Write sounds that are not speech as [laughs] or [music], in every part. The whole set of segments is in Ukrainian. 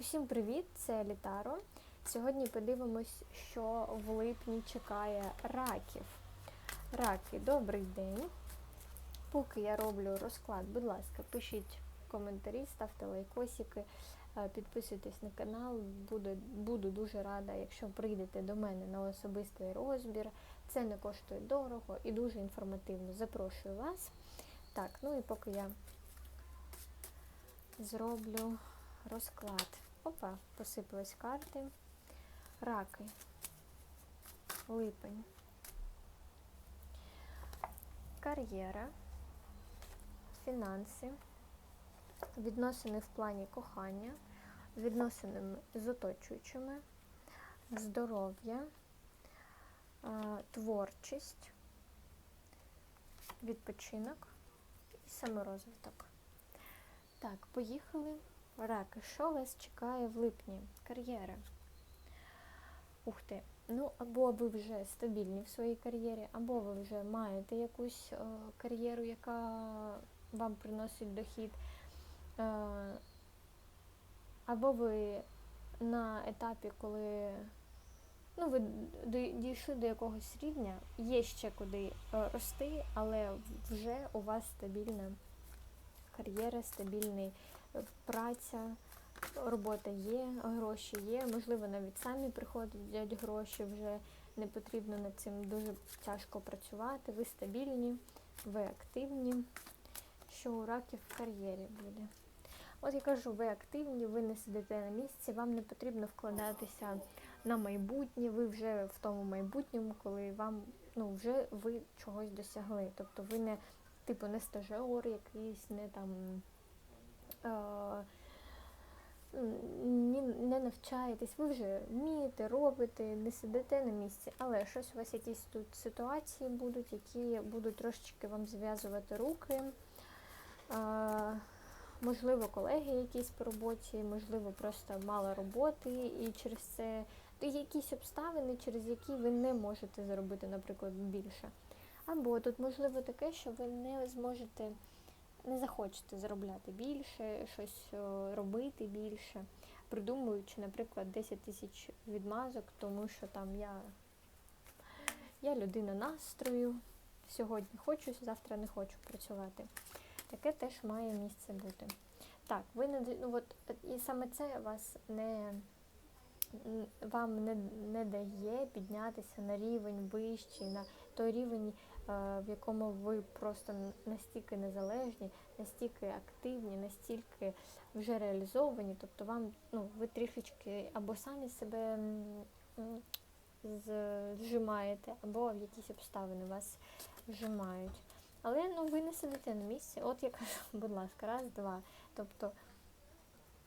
Усім привіт! Це Літаро. Сьогодні подивимось, що в липні чекає раків. Раки, добрий день. Поки я роблю розклад, будь ласка, пишіть коментарі, ставте лайкосики, е, підписуйтесь на канал. Буду, буду дуже рада, якщо прийдете до мене на особистий розбір. Це не коштує дорого і дуже інформативно. Запрошую вас. Так, ну і поки я зроблю розклад. Опа, посипались карти. Раки. Липень. Кар'єра. Фінанси. Відносини в плані кохання. Відносини з оточуючими. Здоров'я. Творчість. Відпочинок і саморозвиток. Так, поїхали. Раки, що вас чекає в липні? Кар'єра. Ух ти. Ну, або ви вже стабільні в своїй кар'єрі, або ви вже маєте якусь е, кар'єру, яка вам приносить дохід. Е, або ви на етапі, коли ну, ви дійшли до якогось рівня, є ще куди е, рости, але вже у вас стабільна кар'єра, стабільний праця, робота є, гроші є, можливо, навіть самі приходять гроші, вже не потрібно над цим дуже тяжко працювати, ви стабільні, ви активні. Що у раків в кар'єрі буде? От я кажу, ви активні, ви не сидите на місці, вам не потрібно вкладатися на майбутнє, ви вже в тому майбутньому, коли вам ну, вже ви чогось досягли. Тобто ви не типу не стажер якийсь, не там не навчаєтесь, ви вже вмієте, робите, не сидите на місці, але щось у вас якісь тут ситуації будуть, які будуть трошечки вам зв'язувати руки. Е, можливо, колеги якісь по роботі, можливо, просто мало роботи, і через це якісь обставини, через які ви не можете заробити, наприклад, більше. Або тут можливо таке, що ви не зможете, не захочете заробляти більше, щось робити більше, придумуючи, наприклад, 10 тисяч відмазок, тому що там я, я людина настрою, сьогодні хочу, завтра не хочу працювати. Таке теж має місце бути. Так, ви не ну, от, і саме це вас не вам не, не дає піднятися на рівень вищий, на той рівень, в якому ви просто настільки незалежні, настільки активні, настільки вже реалізовані, тобто вам ну, ви трішечки або самі себе зжимаєте, або в якісь обставини вас вжимають. Але ну, ви не сидите на місці, от я кажу, [laughs] будь ласка, раз, два. Тобто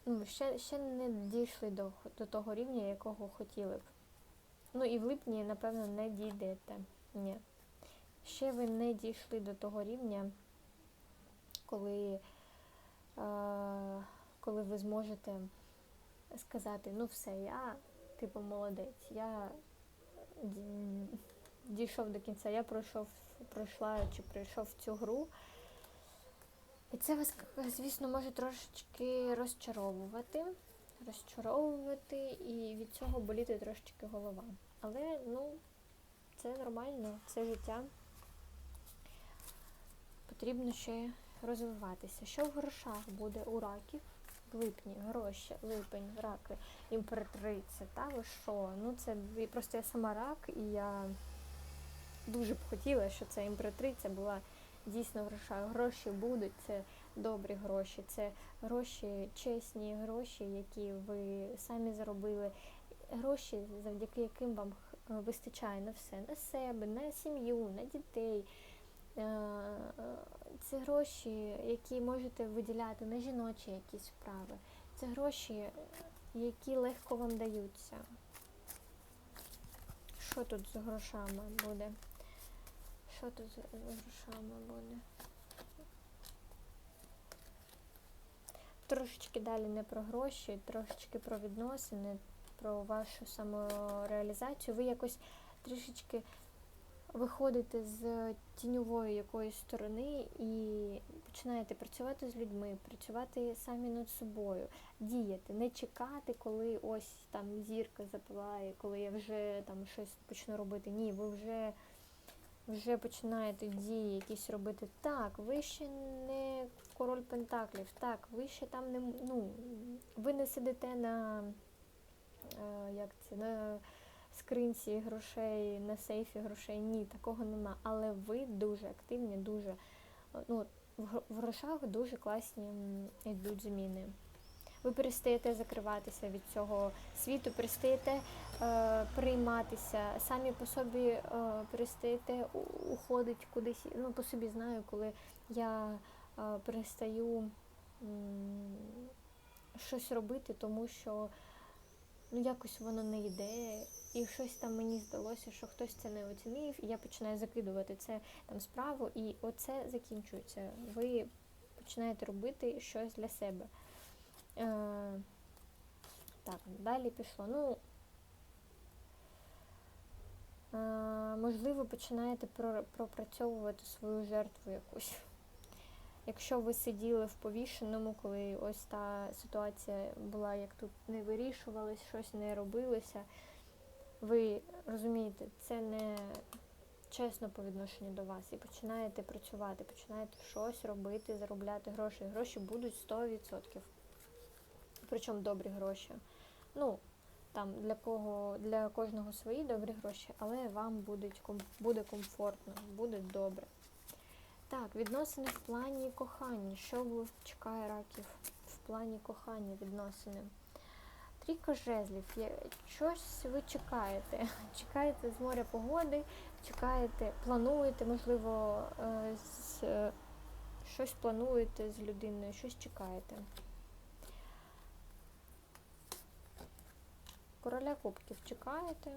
ну, ще ще не дійшли до, до того рівня, якого хотіли б. Ну і в липні, напевно, не дійдете. Ні ще ви не дійшли до того рівня, коли, е, коли ви зможете сказати, ну все, я типу молодець, я дійшов до кінця, я пройшов, пройшла чи пройшов цю гру. І це вас, звісно, може трошечки розчаровувати, розчаровувати і від цього боліти трошечки голова. Але, ну, це нормально, це життя потрібно ще розвиватися. Що в грошах буде у раків? В липні, гроші, липень, раки, імператриця, та ви що? Ну це просто я сама рак, і я дуже б хотіла, щоб ця імператриця була дійсно в грошах. Гроші будуть, це добрі гроші, це гроші, чесні гроші, які ви самі заробили. Гроші, завдяки яким вам вистачає на все, на себе, на сім'ю, на дітей. Це гроші, які можете виділяти на жіночі якісь справи. Це гроші, які легко вам даються. Що тут з грошами буде? Що тут з грошами буде? Трошечки далі не про гроші, трошечки про відносини, про вашу самореалізацію. Ви якось трішечки виходите з тіньової якоїсь сторони і починаєте працювати з людьми, працювати самі над собою, діяти, не чекати, коли ось там зірка запалає, коли я вже там щось почну робити. Ні, ви вже вже починаєте дії якісь робити. Так, ви ще не король Пентаклів, так, ви ще там не ну, ви не сидите на е, як це, на скринці грошей, на сейфі грошей. Ні, такого нема. Але ви дуже активні, дуже ну, в гро- в грошах дуже класні йдуть зміни. Ви перестаєте закриватися від цього світу, перестаєте е, прийматися, самі по собі е, перестаєте уходити кудись. Ну, по собі знаю, коли я е, перестаю м, щось робити, тому що ну, якось воно не йде, і щось там мені здалося, що хтось це не оцінив, і я починаю закидувати це там справу, і оце закінчується. Ви починаєте робити щось для себе. Е, так, далі пішло. Ну, е, можливо, починаєте про- пропрацьовувати свою жертву якусь. Якщо ви сиділи в повішеному, коли ось та ситуація була, як тут не вирішувалось, щось не робилося, ви розумієте, це не чесно по відношенню до вас. І починаєте працювати, починаєте щось робити, заробляти гроші. Гроші будуть 100%. Причому добрі гроші. Ну, там для кого для кожного свої добрі гроші, але вам будуть, буде комфортно, буде добре. Так, відносини в плані кохання. Що чекає раків в плані кохання відносини? Трійка жезлів. Щось ви чекаєте. [laughs] Чекаєте з моря погоди, чекаєте, плануєте, можливо, е, з, е, щось плануєте з людиною, щось чекаєте. Короля кубків чекаєте.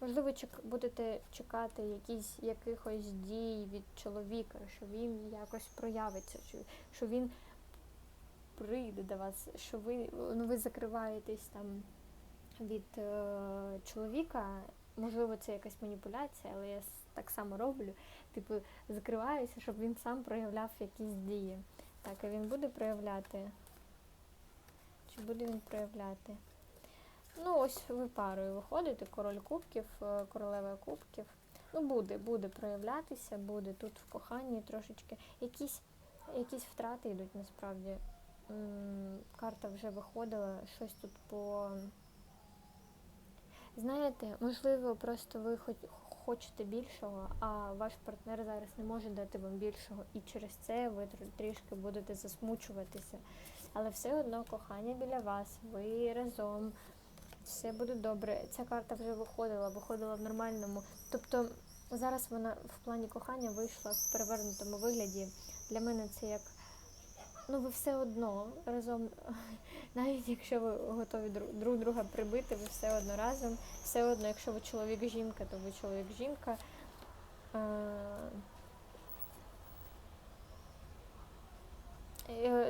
Можливо, чек- будете чекати якісь, якихось дій від чоловіка, що він якось проявиться, що, що він прийде до вас, що ви, ну, ви закриваєтесь там від е, чоловіка. Можливо, це якась маніпуляція, але я так само роблю. Типу, закриваюся, щоб він сам проявляв якісь дії. Так, а він буде проявляти? Чи буде він проявляти? Ну, ось ви парою виходите, король кубків, е, королева кубків. Ну, буде, буде проявлятися, буде тут в коханні трошечки. Якісь, якісь втрати йдуть насправді. Карта вже виходила, щось тут по. Знаєте, можливо, просто ви хоч хочете більшого, а ваш партнер зараз не може дати вам більшого, і через це ви трішки будете засмучуватися. Але все одно кохання біля вас, ви разом, все буде добре. Ця карта вже виходила, виходила в нормальному. Тобто зараз вона в плані кохання вийшла в перевернутому вигляді. Для мене це як. Ну, ви все одно разом, [laughs] навіть якщо ви готові друг, друг друга прибити, ви все одно разом. Все одно, якщо ви чоловік-жінка, то ви чоловік-жінка. Е, Е,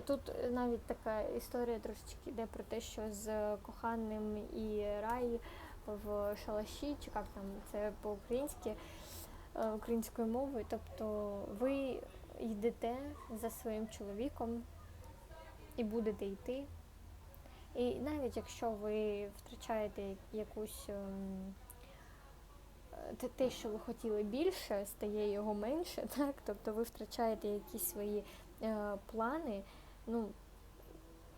Тут навіть така історія трошечки йде про те, що з коханим і рай в шалаші, чи як там це по-українськи, е, українською мовою. Тобто ви йдете за своїм чоловіком і будете йти. І навіть якщо ви втрачаєте якусь ем, е, те- що ви хотіли більше, стає його менше, [laughs] так? Тобто ви втрачаєте якісь свої е, плани, ну,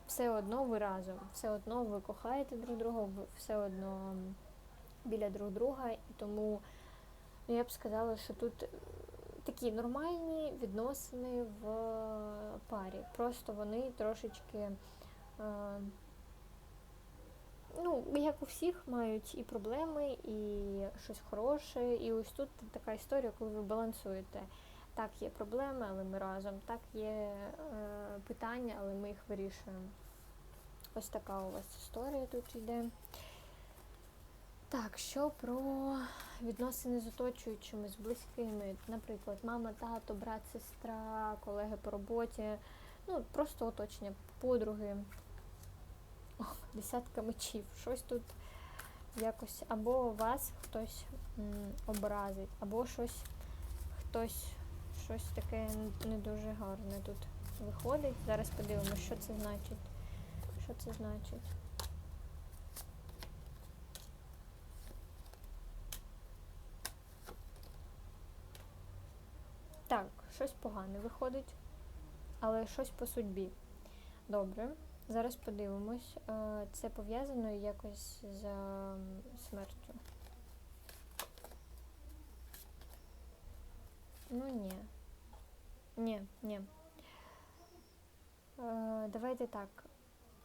все одно ви разом, все одно ви кохаєте друг друга, все одно біля друг друга, і тому ну, я б сказала, що тут е, такі нормальні відносини в парі. Просто вони трошечки. Е, Ну, як у всіх мають і проблеми, і щось хороше. І ось тут така історія, коли ви балансуєте. Так, є проблеми, але ми разом. Так, є е, питання, але ми їх вирішуємо. Ось така у вас історія тут йде. Так, що про відносини з оточуючими, з близькими, наприклад, мама, тато, брат, сестра, колеги по роботі, ну просто оточення, подруги. О, десятка мечів. Щось тут якось або вас хтось м, образить, або щось хтось щось таке не дуже гарне тут виходить. Зараз подивимося, що це значить. Що це значить? Так, щось погане виходить, але щось по судьбі. Добре, зараз подивимось. Е, Це пов'язано якось з ем, смертю. Ну ні. Ні, ні. Е, давайте так.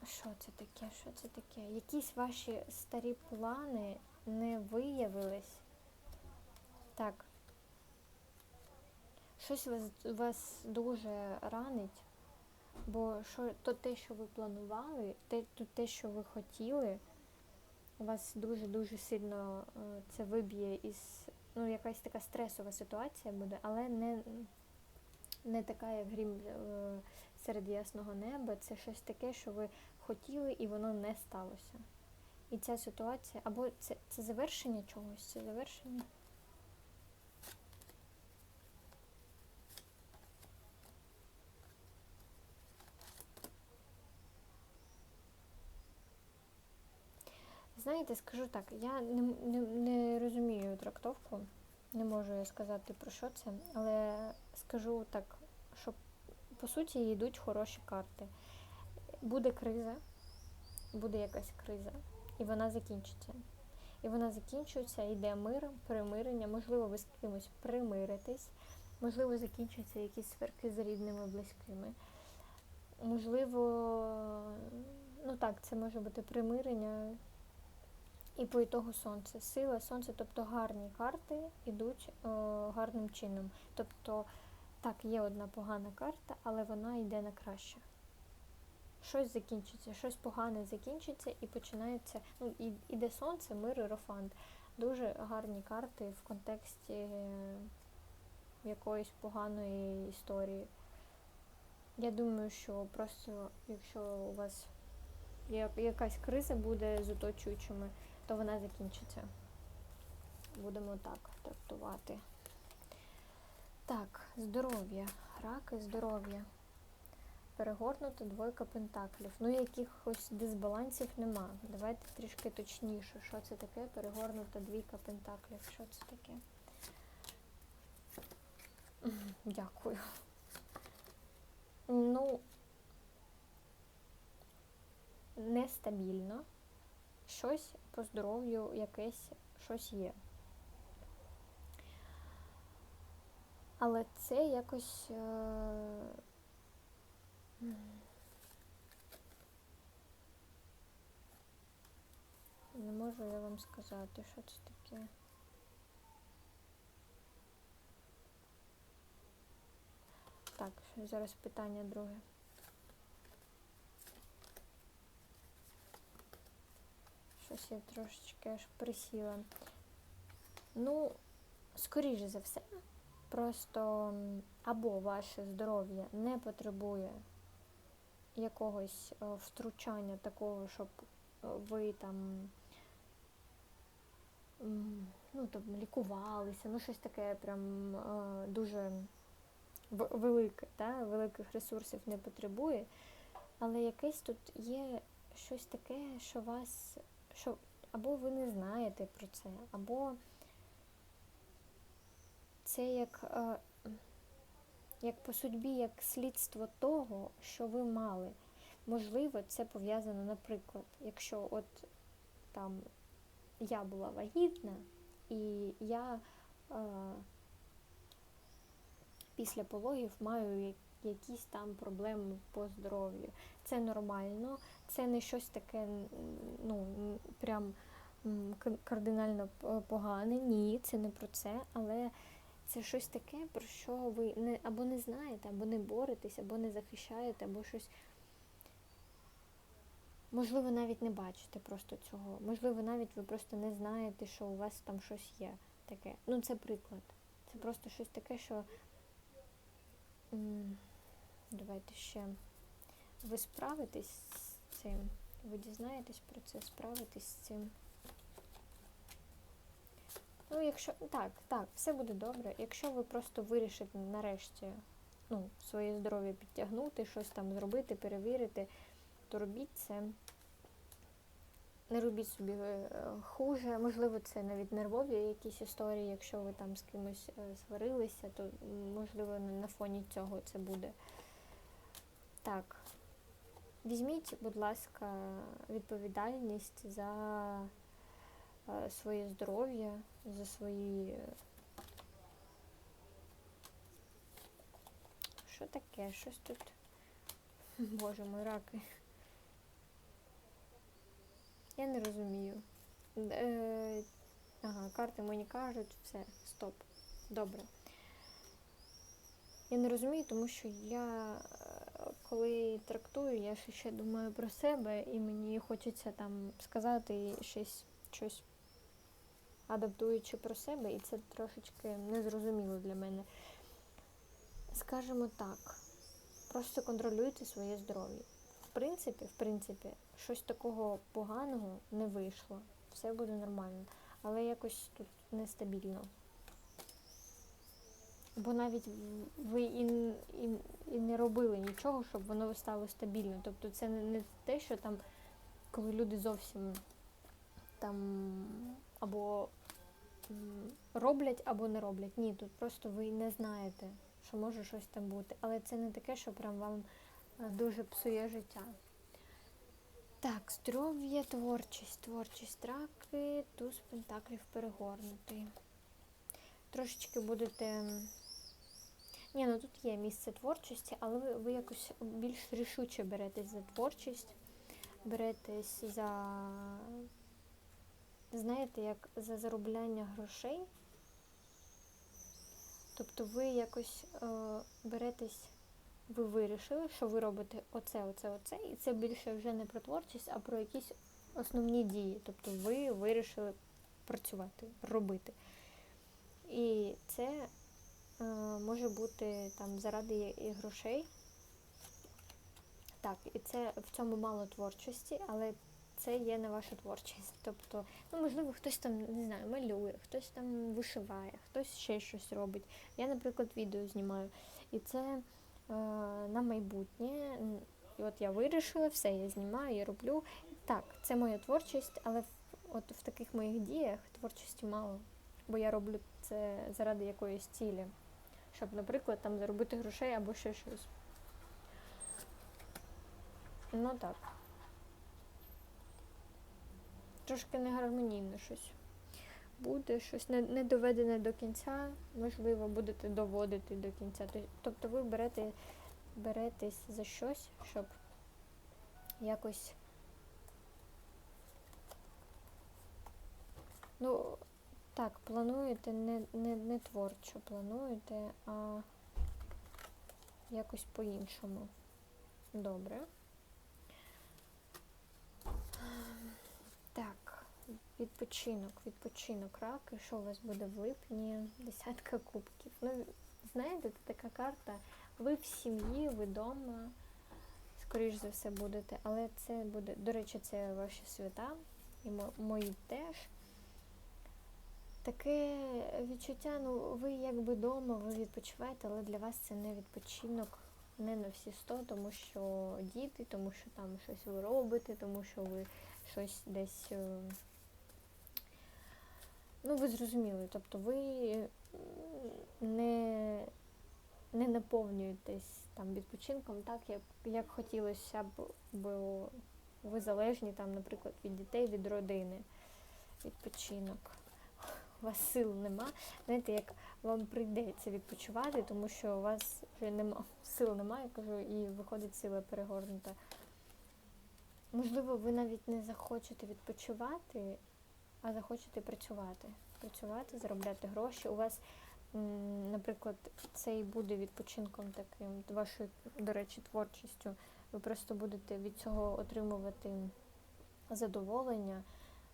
Що це таке? Що це таке? Якісь ваші старі плани не виявились. Так. Щось вас, вас дуже ранить, бо що, то те, що ви планували, те, то те, що ви хотіли, вас дуже-дуже сильно е, це виб'є із. Ну, якась така стресова ситуація буде, але не, не така, як грім е, серед ясного неба. Це щось таке, що ви хотіли, і воно не сталося. І ця ситуація, або це, це завершення чогось, це завершення. Знаєте, скажу так, я не, не, не розумію трактовку, не можу я сказати про що це, але скажу так, що по суті йдуть хороші карти. Буде криза, буде якась криза, і вона закінчиться. І вона закінчується, йде мир, примирення, можливо, ви з кимось примиритесь, можливо, закінчаться якісь сверки з рідними, близькими. Можливо, ну так, це може бути примирення. І по ітогу сонце. Сила, сонце, тобто гарні карти йдуть е, гарним чином. Тобто, так, є одна погана карта, але вона йде на краще. Щось закінчиться, щось погане закінчиться і починається. Ну, і, іде сонце, мир, іерофант. Дуже гарні карти в контексті якоїсь поганої історії. Я думаю, що просто якщо у вас якась криза буде з оточуючими, то вона закінчиться. Будемо так трактувати. Так, здоров'я. Раки, здоров'я. Перегорнута двойка пентаклів. Ну, якихось дисбалансів нема. Давайте трішки точніше. Що це таке? Перегорнута двійка пентаклів. Що це таке? Дякую. Ну, нестабільно. Щось по здоров'ю якесь щось є. Але це якось. Е... Не можу я вам сказати, що це таке. Так, зараз питання друге. Щось я трошечки аж присіла. Ну, скоріше за все, просто або ваше здоров'я не потребує якогось е, втручання такого, щоб е, ви там, ну, там лікувалися, ну щось таке прям е, дуже велике, та, великих ресурсів не потребує. Але якесь тут є щось таке, що вас, що або ви не знаєте про це, або це як, е, як по судьбі, як слідство того, що ви мали. Можливо, це пов'язано, наприклад, якщо от там я була вагітна, і я е, після пологів маю якісь там проблеми по здоров'ю. Це нормально, це не щось таке, ну, прям кардинально погане. Ні, це не про це, але це щось таке, про що ви не або не знаєте, або не боретесь, або не захищаєте, або щось. Можливо, навіть не бачите просто цього. Можливо, навіть ви просто не знаєте, що у вас там щось є таке. Ну, це приклад. Це просто щось таке, що. Давайте ще. Ви справитесь з цим. Ви дізнаєтесь про це, справитесь з цим. Ну, якщо так, так, все буде добре. Якщо ви просто вирішите нарешті ну, своє здоров'я підтягнути, щось там зробити, перевірити, то робіть це. Не робіть собі е, хуже. Можливо, це навіть нервові якісь історії. Якщо ви там з кимось е, сварилися, то можливо на фоні цього це буде. Так. Візьміть, будь ласка, відповідальність за е, своє здоров'я, за свої. Що таке? Щось тут. Боже мой, раки. Я не розумію. Е, ага, карти мені кажуть, все, стоп. Добре. Я не розумію, тому що я, коли трактую, я ще, думаю про себе, і мені хочеться там сказати щось, щось адаптуючи про себе, і це трошечки незрозуміло для мене. Скажімо так, просто контролюйте своє здоров'я. В принципі, в принципі, щось такого поганого не вийшло. Все буде нормально. Але якось тут нестабільно. Бо навіть ви і, і, і не робили нічого, щоб воно стало стабільно. Тобто це не, те, що там, коли люди зовсім там або роблять, або не роблять. Ні, тут просто ви не знаєте, що може щось там бути. Але це не таке, що прям вам е, дуже псує життя. Так, здоров'я, творчість, творчість раки, туз пентаклів перегорнутий. Трошечки будете. Ні, ну тут є місце творчості, але ви, ви якось більш рішуче беретесь за творчість, беретесь за, знаєте, як за заробляння грошей. Тобто ви якось е, беретесь, ви вирішили, що ви робите оце, оце, оце, і це більше вже не про творчість, а про якісь основні дії. Тобто ви вирішили працювати, робити. І це може бути там заради і грошей. Так, і це в цьому мало творчості, але це є не ваша творчість. Тобто, ну можливо, хтось там не знаю, малює, хтось там вишиває, хтось ще щось робить. Я, наприклад, відео знімаю. І це е, на майбутнє. І от я вирішила, все, я знімаю, я роблю. Так, це моя творчість, але от в таких моїх діях творчості мало. Бо я роблю це заради якоїсь цілі. Щоб, наприклад, там заробити грошей або ще щось. Ну так. Трошки негармонійно щось. Буде щось не, не доведене до кінця, можливо, будете доводити до кінця. Тобто ви берете, беретесь за щось, щоб якось. Ну, так, плануєте не, не, не творчо плануєте, а якось по-іншому. Добре. Так, відпочинок, відпочинок раки. Що у вас буде в липні? Десятка кубків. Ну, знаєте, це така карта. Ви в сім'ї, ви вдома, скоріш за все будете, але це буде, до речі, це ваші свята, і мо- мої теж. Таке відчуття, ну ви якби вдома, ви відпочиваєте, але для вас це не відпочинок, не на всі сто, тому що діти, тому що там щось ви робите, тому що ви щось десь. е, Ну, ви зрозуміли, тобто ви не, не наповнюєтесь там відпочинком так, як, як хотілося б, бо ви залежні там, наприклад, від дітей, від родини. Відпочинок. У вас сил нема. Знаєте, як вам прийдеться відпочивати, тому що у вас вже нема сил немає, кажу, і виходить сила перегорнута. Можливо, ви навіть не захочете відпочивати, а захочете працювати. Працювати, заробляти гроші. У вас, наприклад, це і буде відпочинком таким, вашою, до речі, творчістю. Ви просто будете від цього отримувати задоволення.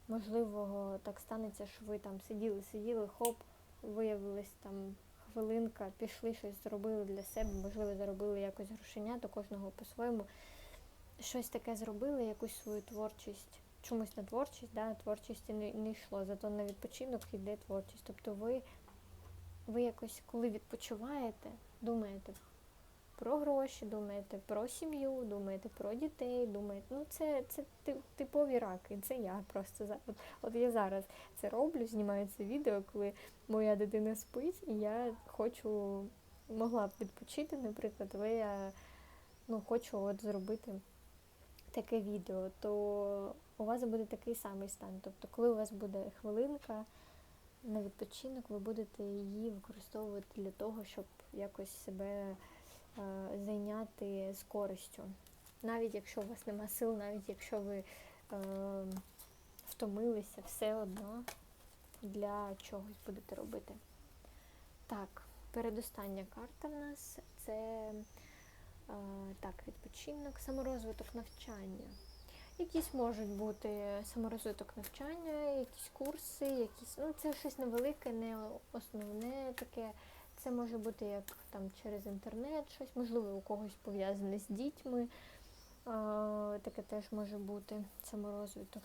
Можливо, так станеться, що ви там сиділи, сиділи, хоп, виявилось там хвилинка, пішли щось зробили для себе, можливо, заробили якось грошеня, до кожного по-своєму. Щось таке зробили, якусь свою творчість чомусь на творчість, да, творчості не, не йшло, зато на відпочинок йде творчість. Тобто ви, ви якось, коли відпочиваєте, думаєте про гроші, думаєте про сім'ю, думаєте про дітей, думаєте, ну це, це ти- типові раки, це я просто от, от я зараз це роблю, знімаю це відео, коли моя дитина спить, і я хочу, могла б відпочити, наприклад, але я ну, хочу от зробити таке відео, то у вас буде такий самий стан. Тобто, коли у вас буде хвилинка на відпочинок, ви будете її використовувати для того, щоб якось себе зайняти з користю. Навіть якщо у вас нема сил, навіть якщо ви е, втомилися, все одно для чогось будете робити. Так, передостання карта в нас це е, так, відпочинок, саморозвиток навчання. Якісь можуть бути саморозвиток навчання, якісь курси, якісь, ну це щось невелике, не основне таке. Це може бути як там через інтернет щось, можливо, у когось пов'язане з дітьми. Таке теж може бути саморозвиток.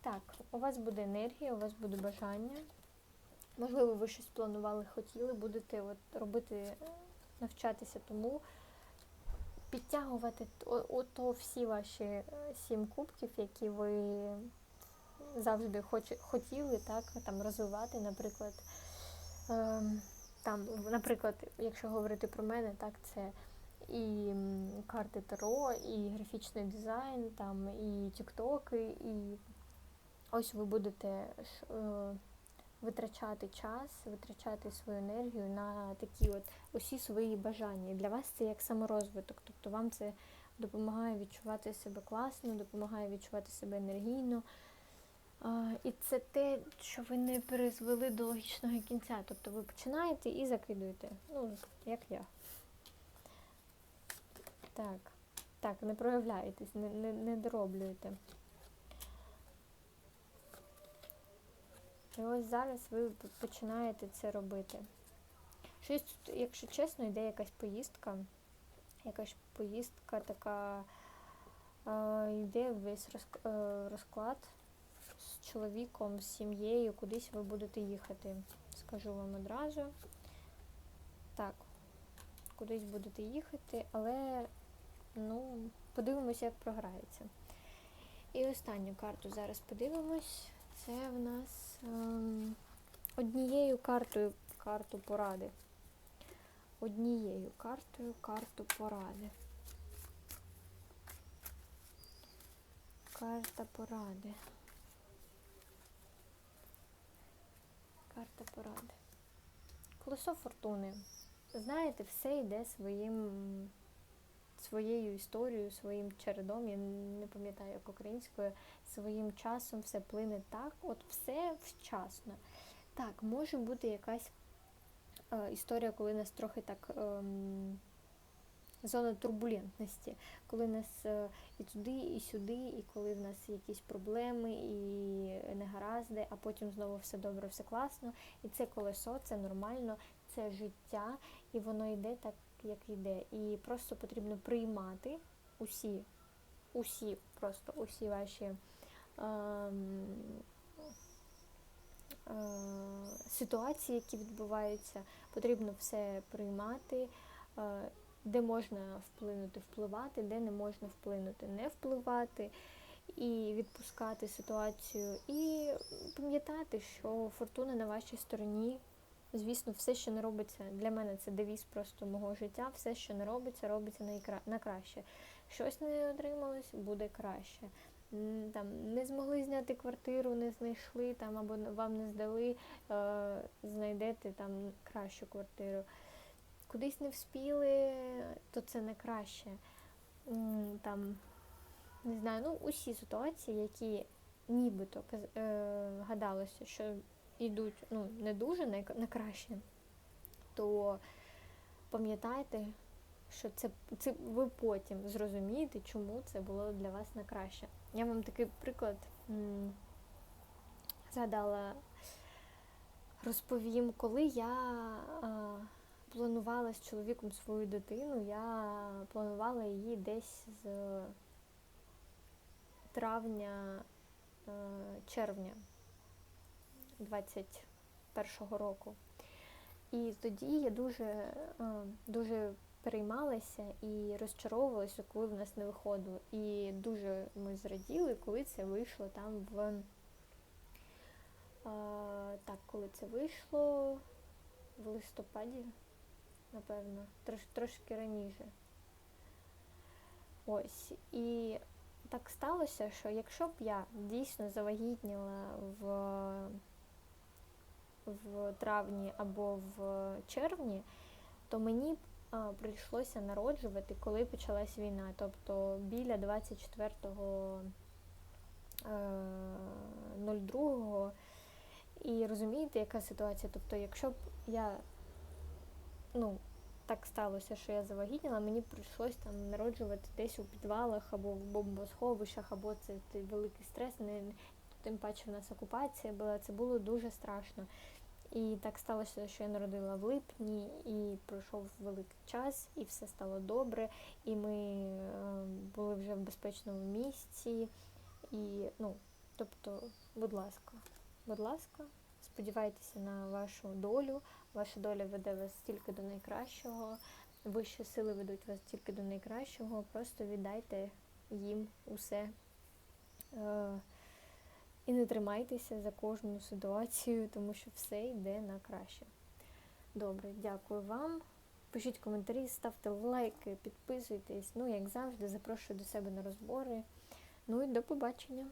Так, у вас буде енергія, у вас буде бажання. Можливо, ви щось планували, хотіли, будете от робити, е, навчатися тому, підтягувати ото всі ваші е, сім кубків, які ви завжди хоч, хотіли, так, там розвивати, наприклад. Ем, там, наприклад, якщо говорити про мене, так, це і карти Таро, і графічний дизайн, там, і тіктоки, і ось ви будете е, витрачати час, витрачати свою енергію на такі от усі свої бажання. Для вас це як саморозвиток. Тобто вам це допомагає відчувати себе класно, допомагає відчувати себе енергійно. І це те, що ви не призвели до логічного кінця. Тобто ви починаєте і закидуєте. Ну, як я. Так. Так, не проявляєтесь, не, не, не дороблюєте. І ось зараз ви починаєте це робити. Щось, тут, якщо чесно, йде якась поїздка. Якась поїздка така, е, йде весь е, розклад чоловіком, з сім'єю, кудись ви будете їхати. Скажу вам одразу. Так, кудись будете їхати, але ну, подивимося, як програється. І останню карту зараз подивимось. Це в нас ем, однією картою карту поради. Однією картою карту поради. Карта поради. Карта поради. Колесо фортуни. Знаєте, все йде своїм своєю історією, своїм чередом, я не пам'ятаю, як українською, своїм часом все плине так, от все вчасно. Так, може бути якась е, історія, коли нас трохи так ем, зона турбулентності, коли нас е, і туди, і сюди, і коли в нас якісь проблеми і негаразди, а потім знову все добре, все класно. І це колесо, це нормально, це життя, і воно йде так, як йде. І просто потрібно приймати усі, усі, просто усі ваші. ем, е, Ситуації, які відбуваються, потрібно все приймати, е, де можна вплинути, впливати, де не можна вплинути, не впливати і відпускати ситуацію, і пам'ятати, що фортуна на вашій стороні. Звісно, все, що не робиться, для мене це девіз просто мого життя. Все, що не робиться, робиться на краще. Щось не отрималось, буде краще. Там не змогли зняти квартиру, не знайшли там або вам не здали, е, знайдете там кращу квартиру. Кудись не вспіли, то це не краще. Там не знаю, ну усі ситуації, які нібито е, гадалося, що йдуть ну, не дуже на, краще, то пам'ятайте, що це, це ви потім зрозумієте, чому це було для вас на краще. Я вам такий приклад м, згадала, розповім, коли я а, планувала з чоловіком свою дитину, я планувала її десь з травня, е, червня 21-го року. І тоді я дуже, е, дуже переймалася і розчаровувалася, коли в нас не виходило. І дуже ми зраділи, коли це вийшло там в. е, Так, коли це вийшло в листопаді, напевно, трош, трошки раніше. Ось. І так сталося, що якщо б я дійсно завагітніла в, в травні або в червні, то мені б а, прийшлося народжувати, коли почалась війна. Тобто біля 24 е, 02 і розумієте, яка ситуація? Тобто, якщо б я ну, так сталося, що я завагітніла, мені прийшлось там народжувати десь у підвалах або в бомбосховищах, або це, це великий стрес, не, тим паче в нас окупація була, це було дуже страшно. І так сталося, що я народила в липні, і пройшов великий час, і все стало добре, і ми е, були вже в безпечному місці. І, ну, тобто, будь ласка, будь ласка, сподівайтеся на вашу долю. Ваша доля веде вас тільки до найкращого, вищі сили ведуть вас тільки до найкращого. Просто віддайте їм усе. Е, і не тримайтеся за кожну ситуацію, тому що все йде на краще. Добре, дякую вам. Пишіть коментарі, ставте лайки, підписуйтесь. Ну, як завжди, запрошую до себе на розбори. Ну і до побачення.